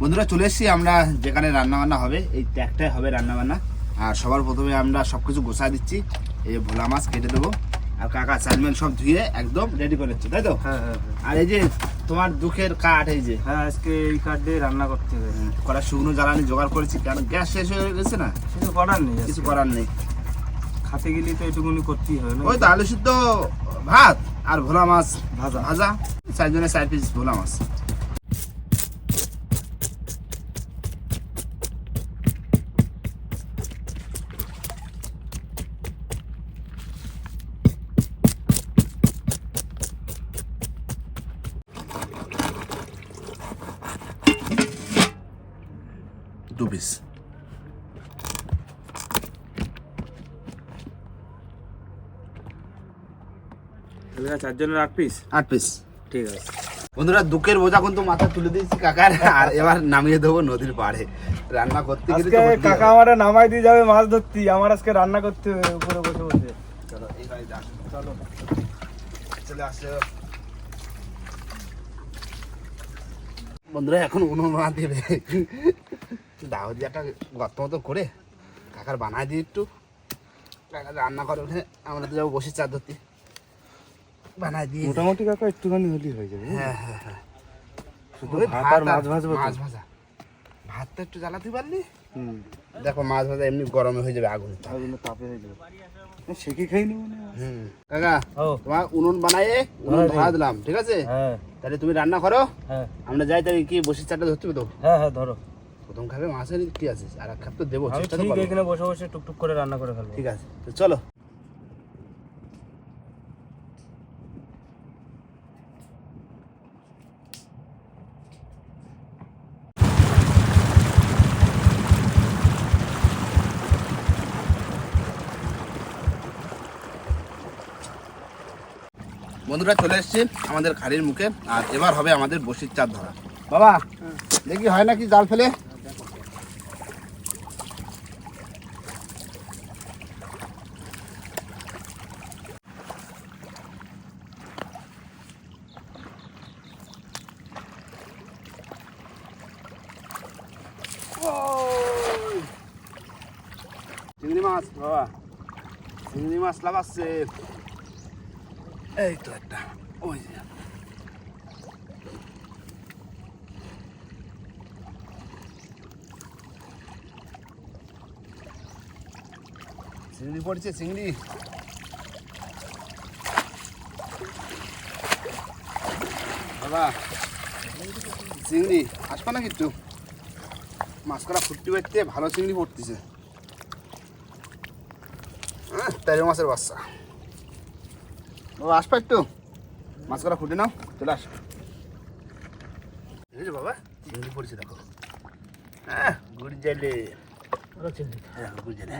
বন্ধুরা চলে এসেছি আমরা যেখানে রান্নাবান্না হবে এই ট্যাগটাই হবে রান্নাবান্না। আর সবার প্রথমে আমরা সব কিছু গোছায় দিচ্ছি এই ভোলা মাছ কেটে দেবো। আর কাকা চালমেন সব ধুয়ে একদম রেডি করে দিচ্ছে তাই তো? হ্যাঁ হ্যাঁ হ্যাঁ। আর এই যে তোমার দুঃখের কাঠ এই যে। হ্যাঁ আজকে এই কাঠ দিয়ে রান্না করতে হবে। কড়া শুকনো জ্বালানি জোগাড় করেছি কারণ গ্যাস শেষ হয়ে গেছে না? কিছু করার নেই কিছু করার নেই। খাতে গেলে তো এটুকুনি করতেই হবে না? ওই তো আলু সিদ্ধ ভাত আর ভোলা মাছ ভাজা। ভাজা। চারজনের চার পিস ভোলা মাছ। দু চারজনের আট পিস আট পিস ঠিক আছে। বন্ধুরা দুঃখের বোঝা কিন্তু মাথায় তুলে দিয়েছি কাকার। আর এবার নামিয়ে দেবো নদীর পাড়ে। রান্না করতে গেলে কাকা। আমারে নামাই দিয়ে যাবে মাছ ধরতি। আমার আজকে রান্না করতে হবে উপরে বসে বসে। চলো এই গাড়িতে চলো। চলে আসো। বন্ধুরা এখন উনুন বানা দেবে। দাও দিয়ে একটা গর্ত মতো করে কাকার বানায় দিই একটু। কাকা রান্না করে উঠে আমরা তো যাব বসে চার ধরতে বানায় দিয়ে মোটামুটি কাকা একটুখানি হলেই হয়ে যাবে। হ্যাঁ হ্যাঁ হ্যাঁ। শুধু ভাত আর মাছ ভাজবো মাছ ভাজা। ভাতটা একটু জ্বালাতে পারলি? হুম। দেখো মাছ ভাজা এমনি গরমে হয়ে যাবে আগুন তার তাপে হয়ে যাবে। সেকে খাই নি হুম। কাকা তোমার উনুন বানায়ে উনুন ধরা দিলাম ঠিক আছে? হ্যাঁ। তাহলে তুমি রান্না করো। হ্যাঁ। আমরা যাই তাহলে কি বসে চারটা ধরতে হবে তো? হ্যাঁ হ্যাঁ ধরো। প্রথম খাবে মাছের কি আছে? আর এক খাপ তো দেবো চেষ্টা তো করব। এখানে বসে বসে টুকটুক করে রান্না করে ফেলব। ঠিক আছে তো চলো। বন্ধুরা চলে এসেছি আমাদের খাড়ির মুখে আর এবার হবে আমাদের বসির চার ধরা। বাবা দেখি হয় নাকি জাল ফেলে চিংড়ি মাছ বাবা চিংড়ি মাছ লাগাচ্ছে এই তো একটা, ওই যে। চিংড়ি পড়ছে, চিংড়ি। বাবা, চিংড়ি, আসবা না কিন্তু মাছ করা ফুটতে পারতে ভালো চিংড়ি পড়তেছে। তেরো মাসের বাচ্চা। ও আসবা একটু। মাছ করা ফুটে নাও চলে আস। বাবা চিংড়ি পড়ছে দেখো। হ্যাঁ গুড় জালে। হ্যাঁ গুড় জালে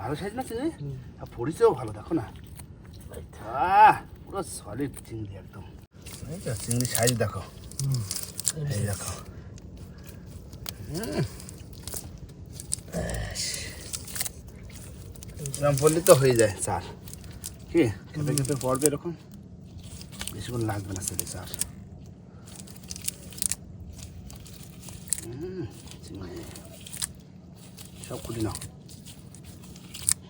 ভালো সাইজ না চিংড়ি? আর পড়েছেও ভালো দেখো না। পুরো সলিড চিংড়ি একদম। এই তো চিংড়ি সাইজ দেখো। এই দেখো। হুম। এরকম পড়লে তো হয়ে যায়, স্যার। কি? খেতে খেতে পড়বে এরকম? বেশিক্ষণ লাগবে না সেটা চিংড়ি। সব কুটি নাও।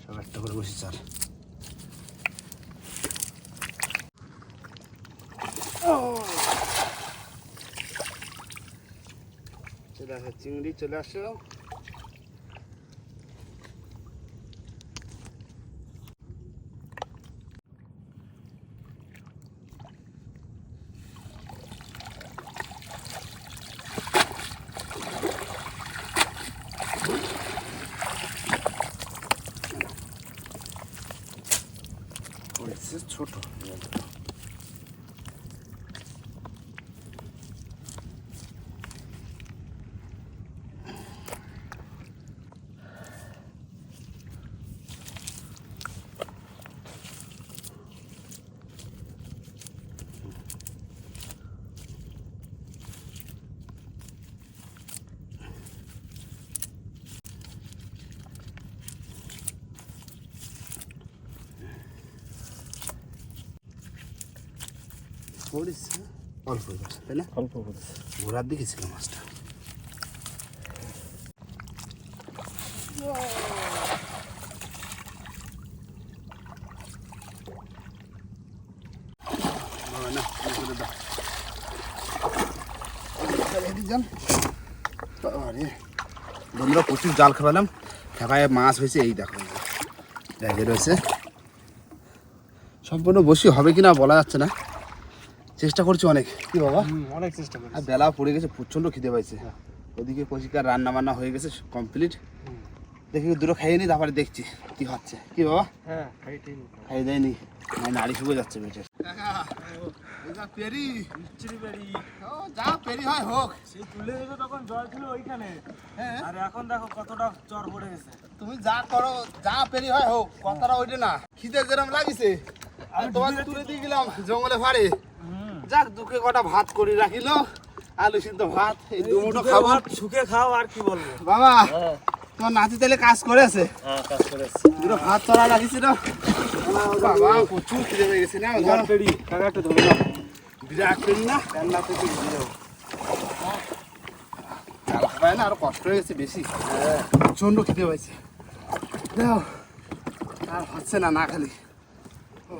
সব একটা করে বসি, স্যার। চলে আসো, চিংড়ি চলে আসো পড়েছে অল্প পড়েছে তাই না অল্প পড়েছে ঘোরার দিকে ছিল মাছটা বন্ধুরা প্রচুর জাল খাওয়ালাম ঠেকায় মাছ হয়েছে এই দেখো রয়েছে সম্পূর্ণ বসি হবে কিনা বলা যাচ্ছে না চেষ্টা করছি অনেক। কি বাবা? অনেক চেষ্টা করি আর বেলা পড়ে গেছে প্রচণ্ড খিদে পাইছে। ওদিকে কচিকার রান্না বান্না হয়ে গেছে কমপ্লিট দেখি দুটো খাইয়ে নি তারপরে দেখছি কি হচ্ছে। কি বাবা? হ্যাঁ খাই দেয়নি। না নাড়ি শুকে যাচ্ছে পেটে। পেরি। মিষ্টির যা পেরি হয় হোক। সেই তুলে দিতে তখন জল ছিল ওইখানে। হ্যাঁ। আর এখন দেখো কতটা চর পড়ে গেছে। তুমি যা করো যা পেরি হয় হোক কথাটা ওইটা না। খিদে যেরম লাগিছে আমি তোমাকে তুলে দিয়ে গেলাম জঙ্গলে ফাড়ে। যাক দুঃখে কটা ভাত করি রাখিল। আলু সিদ্ধ ভাত এই দুমুটো খাব শুকে খাও আর কি বলব? বাবা তোমার নাতি তাহলে কাজ করেছে? হ্যাঁ দুটো ভাত চড়া লাগিছিল বাবা প্রচুর খিদে হয়ে গেছে না। পেড়ি একটু ধরে নাও। বিরাট পেরি না? রান্না থেকে দিয়ে দেবো চাল না আরও কষ্ট হয়ে গেছে বেশি। প্রচণ্ড খিদে হয়েছে দাও আর হচ্ছে না না খালি ও,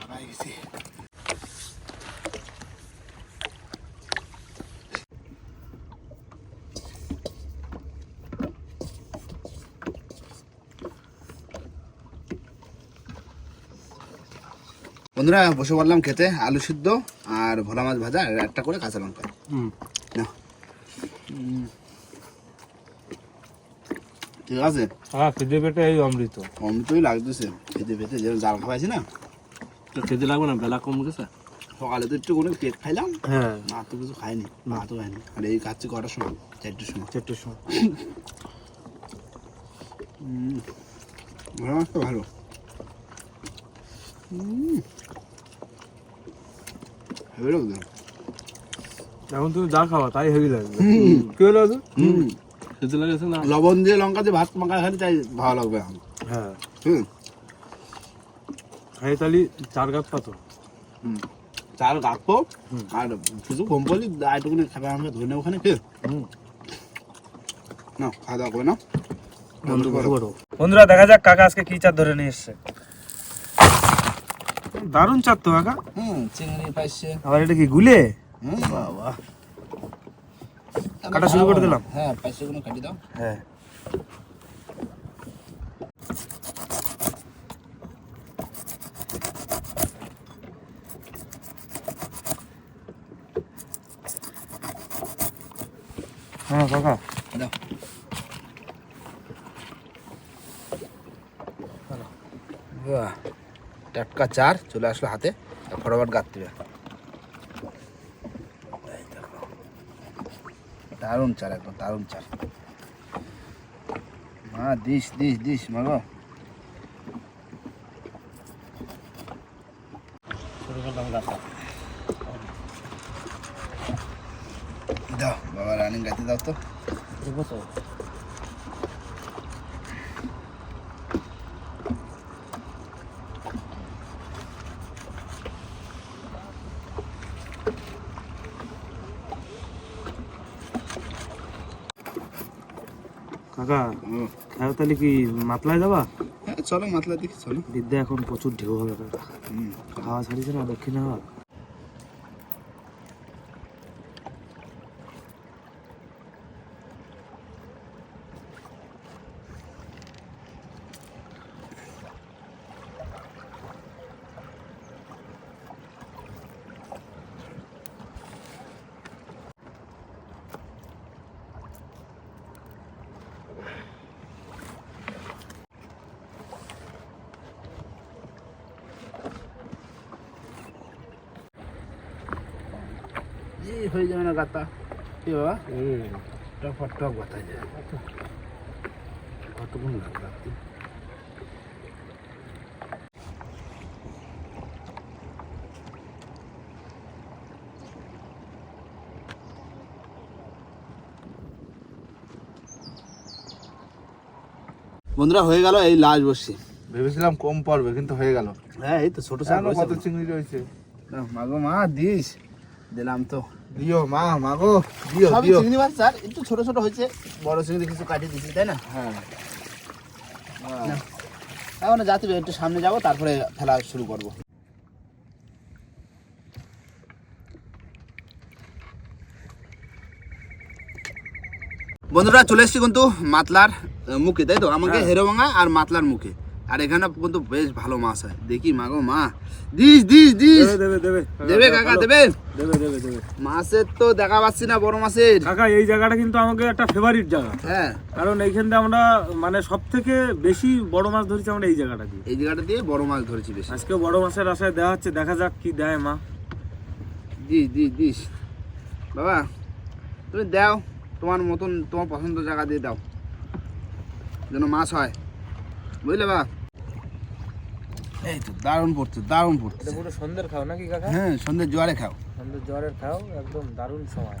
হাঁপায়ে গেছি বন্ধুরা বসে পড়লাম খেতে আলু সিদ্ধ আর ভোলা মাছ ভাজা আর একটা করে কাঁচা লঙ্কা। হুম। নাও। ঠিক আছে? হ্যাঁ খিদে পেটে এই অমৃত। অমৃতই লাগতেছে। খেতে পেতে যেরকম জাল খাওয়াইছি না? তো খেতে লাগবে না বেলা কম গেছে। সকালে তো একটু করে কেক খাইলাম। হ্যাঁ। মা তো কিছু খায়নি মা তো খায়নি। আর এই খাচ্ছি কটার সময়? চারটের সময়। চারটের সময়। ভোলা মাছটা ভালো। উম। হেভি লাগছে। এখন তুমি যা খাওয়া তাই হেভি লাগবে কি হলো তো হুম। খেতে লাগেছে না লবণ দিয়ে লঙ্কা দিয়ে ভাত মাখা খালি তাই ভালো লাগবে এখন হ্যাঁ হুম খাই তাহলে চার গাছ পাতো হুম। চাল কাটবো হুম। আর কিছু কম করলি আইটুকুনি খাবে আমাকে ধরে নেব ওখানে ফের হুম না খাওয়া দাওয়া করে না বন্ধু বন্ধুরা দেখা যাক কাকা আজকে কি চার ধরে নিয়ে এসছে দারুণ চার তো কাকা। হুম চিংড়ি পাইছে। আবার এটা কি গুলে? হুম। বাবা। কাটা শুরু করে দিলাম? হ্যাঁ পাইছে কোনো কাটি দাও। হ্যাঁ। হ্যাঁ কাকা। দাও। বাহ। টাটকা চার চলে আসলো হাতে। ফটাফট গাত দিবে এই দারুণ চার একদম দারুণ চার। মা দিস দিস দিস মাগো। দাও বাবা রানিং গাইতে দাও তো। কাকা তাহলে কি মাতলায় যাবা? হ্যাঁ চলো মাতলা দেখি চলো। বিদ্যা এখন প্রচুর ঢেউ হবে কাকা। হাওয়া ছাড়িয়েছে না দক্ষিণ হাওয়া এই হয়ে যাবে না গাতা। কি বাবা। টক বাতায় যায় কতক্ষণ লাগবে রাখতে বন্ধুরা হয়ে গেল এই লাশ বসছি। ভেবেছিলাম কম পড়বে কিন্তু হয়ে গেল। হ্যাঁ এই তো ছোট ছোট কত চিংড়ি রয়েছে? মাগো মা দিস। দিলাম তো। দিও মা মা গো দিও। চিংড়ি মাছ স্যার একটু ছোট ছোট হয়েছে বড় চিংড়ি কিছু কাটিয়ে তাই না? হ্যাঁ। এখন যাতে একটু সামনে যাব তারপরে ফেলা শুরু করব। বন্ধুরা চলে এসেছি কিন্তু মাতলার মুখে তাই তো? আমাকে হেরোভাঙা আর মাতলার মুখে। আর এখানে কিন্তু বেশ ভালো মাছ হয়। দেখি মাগো মা। দিস দিস দিস। দেবে দেবে দেবে। কাকা দেবে। দেবে দেবে দেবে। মাছের তো দেখা পাচ্ছি না বড় মাছের। কাকা এই জায়গাটা কিন্তু আমাকে একটা ফেভারিট জায়গা। হ্যাঁ। কারণ এইখান থেকে আমরা মানে সব থেকে বেশি বড় মাছ ধরেছি আমরা এই জায়গাটা দিয়ে। এই জায়গাটা দিয়ে বড় মাছ ধরেছি বেশি। আজকে বড় মাছের আশায় দেওয়া হচ্ছে দেখা যাক কি দেয় মা। দিস দিস দিস। বাবা তুমি দাও। তোমার মতন তোমার পছন্দ জায়গা দিয়ে দাও। যেন মাছ হয়। বুঝলে বাবা এই তো দারুণ পড়ছে দারুণ পড়ছে। এটা পুরো সন্ধ্যের খাও নাকি কাকা? হ্যাঁ সন্ধ্যে জোয়ারে খাও। সন্ধ্যের জ্বরের খাও একদম দারুণ সময়।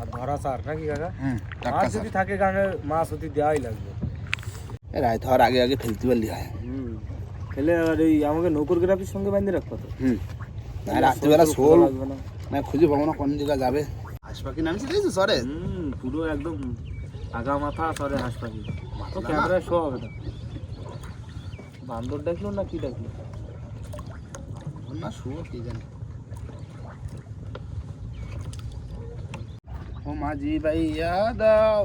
আর ধরা চার নাকি কাকা? হ্যাঁ মাছ যদি থাকে গাঙে মাছ অতি দেওয়াই লাগবে। রায় ধর আগে আগে ফেলতে পারলি হয় হুম খেলে আর এই আমাকে নৌকোগ্রাফির সঙ্গে বাঁধে রাখব তো হুম। না রাত্রিবেলা শোল। লাগবে না। খুঁজে পাবো না কোন জায়গায় যাবে। হাঁস পাখি নামছে দেখছ সরে হুম পুরো একদম আগা মাথা সরে হাঁস পাখি। তো না। ক্যামেরায় শো হবে না বান্দর ডাকলো না কি ডাকলো না শুয়ো কি জানি। ও মাঝি ভাইয়া দাও।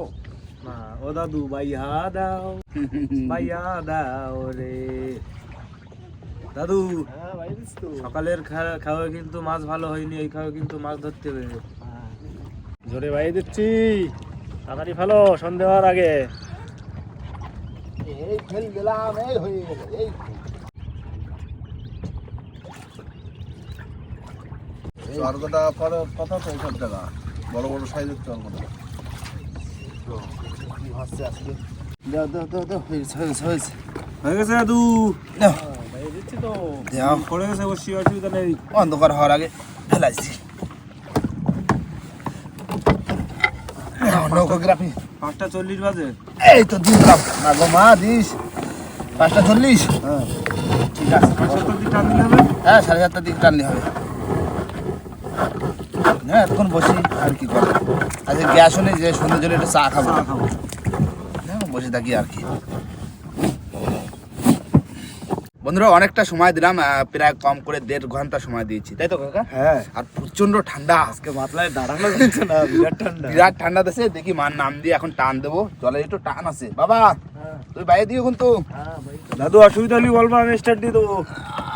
ও দাদু ভাইয়া দাও। ভাইয়া দাও রে। দাদু হ্যাঁ সকালের খাওয়া কিন্তু মাছ ভালো হয়নি এই খাওয়া কিন্তু মাছ ধরতে হবে জোরে ভাই দিচ্ছি। তাড়াতাড়ি ভালো সন্ধে হওয়ার আগে। ফেল এই হয়ে গেল এই কথা তো এইসব জায়গা বড় বড় সাইজের চরকটা কি হচ্ছে আজকে? দাও দাও দাও দাও হয়েছে হয়েছে হয়েছে। হয়ে গেছে দাদু। দাও। পড়ে গেছে বসি অসুবিধা নেই। অন্ধকার হওয়ার আগে ফেলাইছি নৌকোগ্রাফি পাঁচটা চল্লিশ বাজে। এই তো দিলাম না গো মা দিস। পাঁচটা চল্লিশ। হ্যাঁ। ঠিক আছে। হ্যাঁ সাড়ে সাতটার দিকে টানলে হবে। হ্যাঁ এতক্ষণ বসি আর কি করব আজকে গ্যাস হলে যে সন্ধ্যে জলে একটু চা খাব। চা খাব। হ্যাঁ, বসে থাকি আর কি। বন্ধুরা অনেকটা সময় দিলাম প্রায় কম করে দেড় ঘণ্টা সময় দিয়েছি। তাই তো কাকা? হ্যাঁ। আর প্রচণ্ড ঠান্ডা। আজকে মাতলায় দাঁড়ানো যাচ্ছে না বিরাট ঠান্ডা। বিরাট ঠান্ডা দেশে দেখি মার নাম দিয়ে এখন টান দেবো। জলে একটু টান আছে। বাবা তুই বাইরে দিও কিন্তু। দাদু অসুবিধা হলে বলব আমি স্টার্ট দিয়ে দেবো।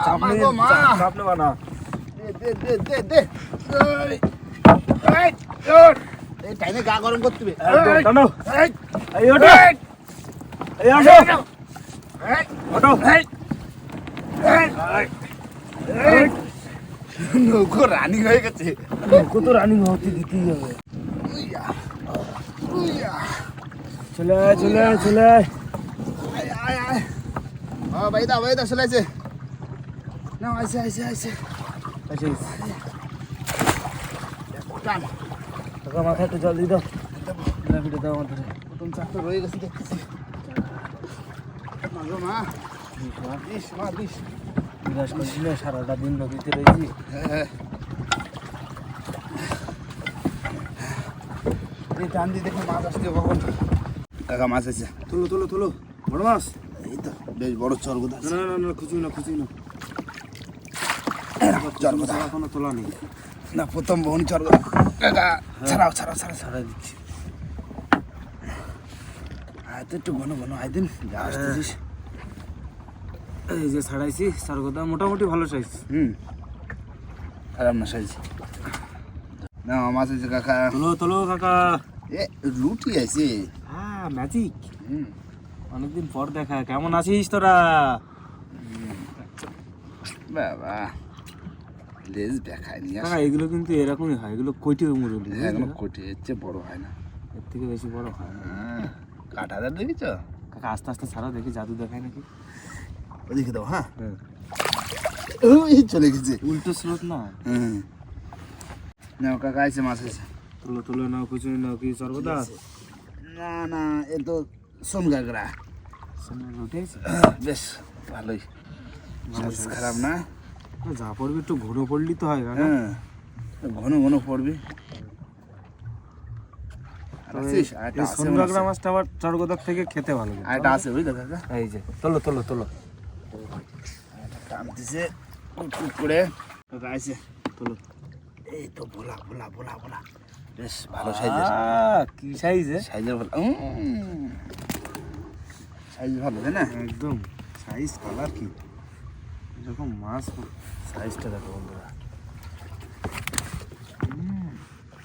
চাপ আমার নিয়ে গো মা। চাপ- চাপ নেবা না। দে দে দে দে এই, টাইমে গা গরম করতে হবে। টানো। এই, এই ওঠো। এই, এই আসো। এই, ওঠো এই, এই, এই। নৌকো রানি হয়ে গেছে। কত রানিং হতে দিতেই হবে। চলে চলে চলে আয়। আয়, আয়, আয়। ও, ভাই দা ভাই দা চলে না আইসে আইসে আইসে মাথায় একটু জল দিয়ে দাও। দাও। আমাদের। প্রথম চাপ রয়ে গেছে দেখতেছি। মা। গো মা দিস মা দিস বিরাজ করছি না সারাটা দিন নদীতে রয়েছি হ্যাঁ এই টান দিয়ে দেখো মাছ আসছে কখন কাকা মাছ আছে। তুলো তুলো তুলো। বড় মাছ? এই তো বেশ বড় চরগুদা না না না না খুচুই না খুচুই না। চরগুদা এখনও তোলা নেই। না প্রথম বোন চরগুদা কাকা ছাড়াও ছাড়াও ছাড়াও ছাড়া দিচ্ছি। আয় তো একটু ঘন ঘন আয় দিন। আসতেছিস। এই যে ছাড়াইছি সারগোদা মোটামুটি ভালো সাইজ হুম। খারাপ না সাইজ না মাছ আছে কাকা। তোলো তোলো কাকা। এ রুটি আছে। হ্যাঁ ম্যাজিক হুম। অনেকদিন পর দেখা। কেমন আছিস তোরা? বাবা লেজ দেখায় নিয়ে কাকা এগুলো কিন্তু এরকমই হয়। এগুলো কইটে মুরলি এখনও কোটি এর চেয়ে বড় হয় না। এর থেকে বেশি বড় হয় না। হ্যাঁ হাজার দেখেছ? কাকা আস্তে আস্তে ছাড়া দেখি জাদু দেখায় নাকি। ওদিকে দাও হ্যাঁ। হ্যাঁ। ওই চলে গেছে। উল্টো স্রোত না? হুম না কাকা আছে মাছ আছে তোলো তোলো নাও কিছু নাও কি সর্বদা? না না এ তো সোন গাগরা। উঠে বেশ ভালোই। মাছ খারাপ না? যা পড়বে একটু ঘুরে পড়লি তো হয় হ্যাঁ ঘন ঘন পড়বি। সোনগাগরা মাছটা আবার চরগোদার থেকে খেতে ভালো। আর একটা আছে বুঝলি কাকা এই যে তোলো তোলো তোলো। টানতেছে উট করে। আছে তোলো। এই তো ভোলা ভোলা ভোলা ভোলা বেশ ভালো সাইজের কি সাইজে সাইজের ভোলা সাইজ ভালো তাই না? একদম। সাইজ কালার কি? এরকম মাছ সাইজটা দেখো বন্ধুরা।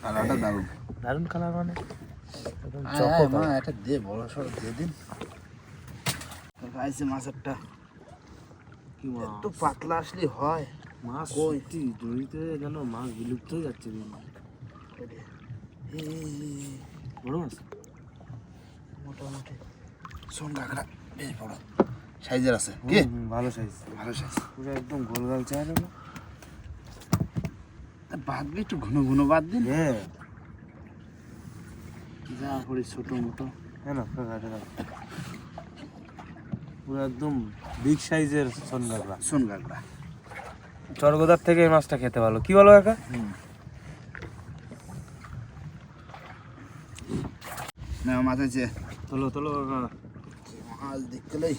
কালারটা দারুণ। দারুণ কালার মানে? একদম হ্যাঁ, চকো মা এটা দে বড় সড় দিয়ে দিন। আছে মাছেরটা একটু পাতলা আসলে হয়। মাছ কই? সত্যি জড়িতে যেন মাছ বিলুপ্ত হয়ে যাচ্ছে। বড় মাছ? মোটামুটি। সোন কাঁকড়া বেশ বড়। সাইজের আছে। কি? ভালো সাইজ। ভালো সাইজ। পুরো একদম গোলগাল চেহারা না। বাদ দিয়ে একটু ঘন ঘন বাদ দিন হ্যাঁ। যা করি ছোট মোটো হ্যাঁ না পুরো একদম বিগ সাইজের সোনগাগরা। সোন কাঁকড়া চরগোদার থেকে এই মাছটা খেতে ভালো। কি বলো একা না মাছ আছে। তোলো তোলো কাকা। মাছ দেখতে লই।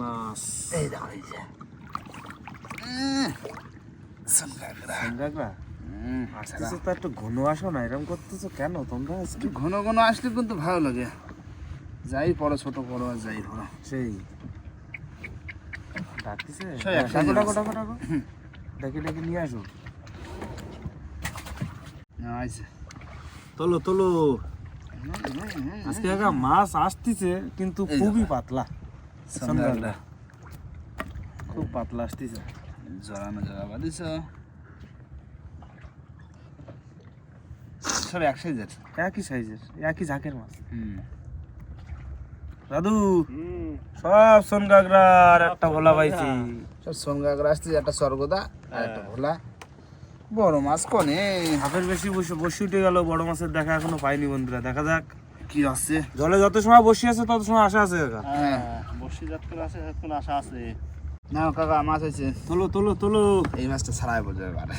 মাছ। এই দেখো এই যে। আসতেছো তো একটু ঘন আসো না এরকম করতেছো কেন তোমরা? একটু ঘন ঘন আসলে কিন্তু ভালো লাগে। যাই পড়ো ছোট পড়ো আর যাই পড়ো সেই। ডাকতেছে? হ্যাঁ, ডাকো ডাকো মাছ। ডাকো ডাকো। ডেকে ডেকে নিয়ে আসো। না তোলো তোলো। আজকে একা মাছ আসতেছে কিন্তু খুবই পাতলা। খুব পাতলা আসতেছে। জড়ানো জড়া বাঁধিস সব এক সাইজের একই সাইজের একই ঝাঁকের মাছ। হুম। দাদু সব সোনগাগরার একটা ভোলা পাইছি। সব সোন কাঁকড়া আসছে একটা স্বর্গদা আর একটা ভোলা। বড় মাছ কনে। হাফের বেশি বসে বসে উঠে গেল বড় মাছের দেখা এখনও পাইনি বন্ধুরা দেখা যাক কি আছে জলে যত সময় বসে আছে তত সময় আশা আছে কাকা। হ্যাঁ। বসে যাত করে আছে এখন আশা আছে। না কাকা মাছ আছে তোলো তোলো তোলো। এই মাছটা ছাড়াই বোঝা এবার।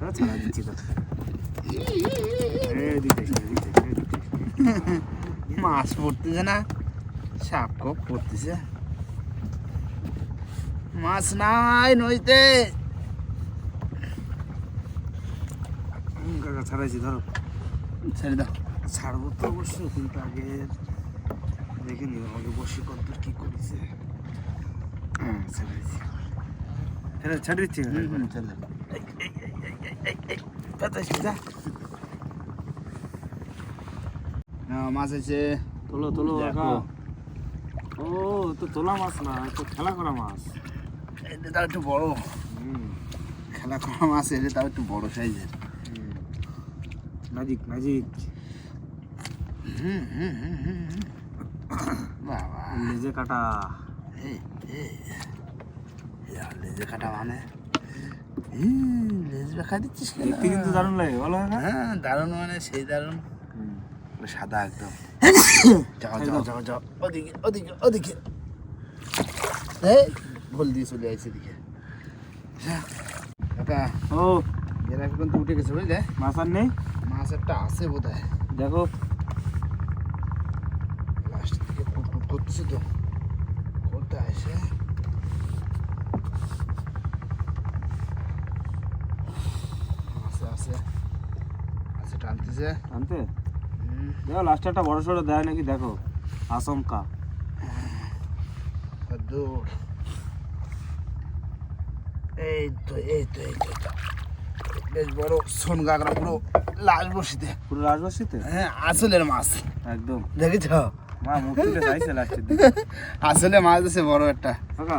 হ্যাঁ, ছাড়া দিচ্ছি মাছ পড়তেছে না সাপ কোপ পড়তেছে মাছ নাই নইতে কাকা ছাড়াইছি ধরো ছেড়ে দাও ছাড়বো তো অবশ্যই কিন্তু আগে দেখে নিও আমাকে বসে কত কি করেছে হ্যাঁ ছাড়াইছি ছেড়ে ছেড়ে দিচ্ছি ছেড়ে দাও না, মাছ আছে। তোলো তোলো দেখো। ও তো তোলা মাছ না তো খেলা করা মাছ। এটা তাও একটু বড়। খেলা করা মাছ এটা তাও একটু বড় সাইজের। ম্যাজিক ম্যাজিক বাবা। লেজে কাটা। লেজে কাটা মানে? লেজ বেখা দিচ্ছিস কিন্তু দারুণ লাগে বলো হ্যাঁ দারুণ মানে সেই দারুণ। পুরো সাদা একদম। যাও যাও। যাও যাও। ওদিকে ওদিকে ওদিকে। এই ভুল দিয়ে চলে আসছে এদিকে। হ্যাঁ, কাকা ও। এরা কিন্তু উঠে গেছে বুঝলে? মাছ আর নেই? মাছ একটা আছে বোধ হয় দেখো। লাস্টের দিকে করতেছে তো। করতে আসে। আছে আছে। আছে টানতেছে। হুম, দেখো লাস্টে একটা বড় সড়ো দেয় নাকি? দেখো আর এই তো এই তো এই তো বেশ বড় সোন গাগরা পুরো লাল বসিতে। পুরো রাজবাসীতে হ্যাঁ আসলের মাছ। একদম। দেখেছ? মা মুখ চাইছে লাস্টের আসলে মাছ আছে বড় একটা। কাকা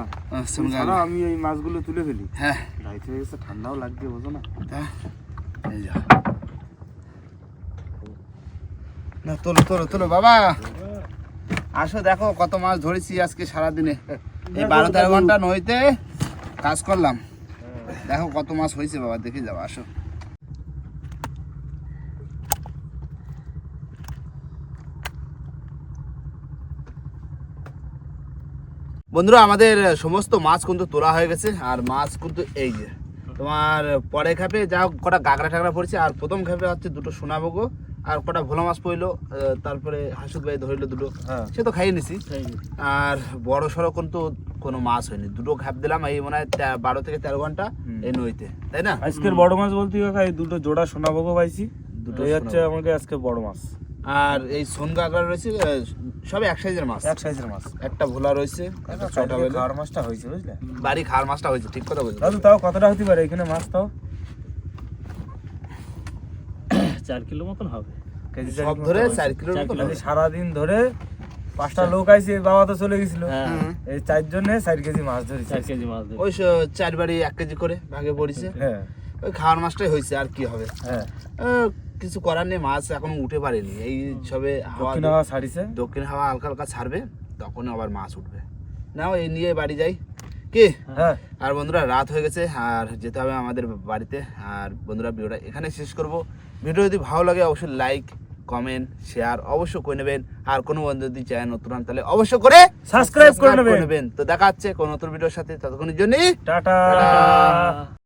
সোন গাগরা। আমি এই মাছগুলো তুলে ফেলি। হ্যাঁ। রাইতে হয়ে গেছে ঠান্ডাও লাগছে বোঝো না। এই যা। না তোলো তোলো তোলো বাবা। আসো দেখো কত মাছ ধরেছি আজকে সারাদিনে। এই বারো তেরো ঘণ্টা নইতে কাজ করলাম। দেখো কত মাছ হয়েছে বাবা দেখে যাও আসো। বন্ধুরা আমাদের সমস্ত মাছ কিন্তু তোলা হয়ে গেছে আর মাছ কিন্তু এই যে তোমার পরে খাপে যা হোক কটা গাগরা টাগরা পড়ছে আর প্রথম খাপে হচ্ছে দুটো সোনাবগো আর কটা ভোলা মাছ পড়ল তারপরে হাসুদ ভাই ধরলো দুটো। হ্যাঁ। সে তো খাইয়ে নিছি। আর বড় সড়ো কিন্তু কোনো মাছ হয়নি। দুটো খাপ দিলাম এই মনে হয় বারো থেকে তেরো ঘণ্টা এই নইতে তাই না? আজকের বড় মাছ বলতে এই দুটো জোড়া সোনা বগো পাইছি। দুটো দুটো হচ্ছে আমাকে আজকে বড় মাছ। আর এই সোন গাগরা রয়েছে সব এক সাইজের মাছ। এক সাইজের মাছ। একটা ভোলা রয়েছে একটা ছোটা খাওয়ার মাছটা হয়েছে বুঝলে? বাড়ি খাওয়ার মাছটা হয়েছে ঠিক কথা বলছো। তাও কতটা হতে পারে? এখানে মাছ তাও? চার কিলো মতন হবে। কেজি সব ধরে চার কিলোর চার মতো কিলো। সারাদিন ধরে পাঁচটা লোক আইছে বাবা তো চলে গেছিল। হ্যাঁ। এই চার কেজি মাছ ধরেছে। চার কেজি মাছ ওই চার বাড়ি এক কেজি করে ভাগে পড়েছে। হ্যাঁ। ওই খাওয়ার মাছটাই হয়েছে আর কি হবে? হ্যাঁ। কিছু করার নেই মাছ এখনও উঠে পারেনি এই সবে হাওয়া দক্ষিণ হাওয়া ছাড়িছে। দক্ষিণ হাওয়া হালকা হালকা ছাড়বে তখন আবার মাছ উঠবে। নাও এই নিয়ে বাড়ি যাই। কি? হ্যাঁ। আর বন্ধুরা রাত হয়ে গেছে আর যেতে হবে আমাদের বাড়িতে। আর বন্ধুরা ভিডিওটা এখানে শেষ করব। ভিডিও যদি ভালো লাগে অবশ্যই লাইক কমেন্ট শেয়ার অবশ্য করে নেবেন। আর কোনো বন্ধু যদি চায় নতুন হন তাহলে অবশ্যই করে সাবস্ক্রাইব করে নেবেন। তো দেখা হচ্ছে কোনো নতুন ভিডিওর সাথে ততক্ষণের জন্যই টাটা।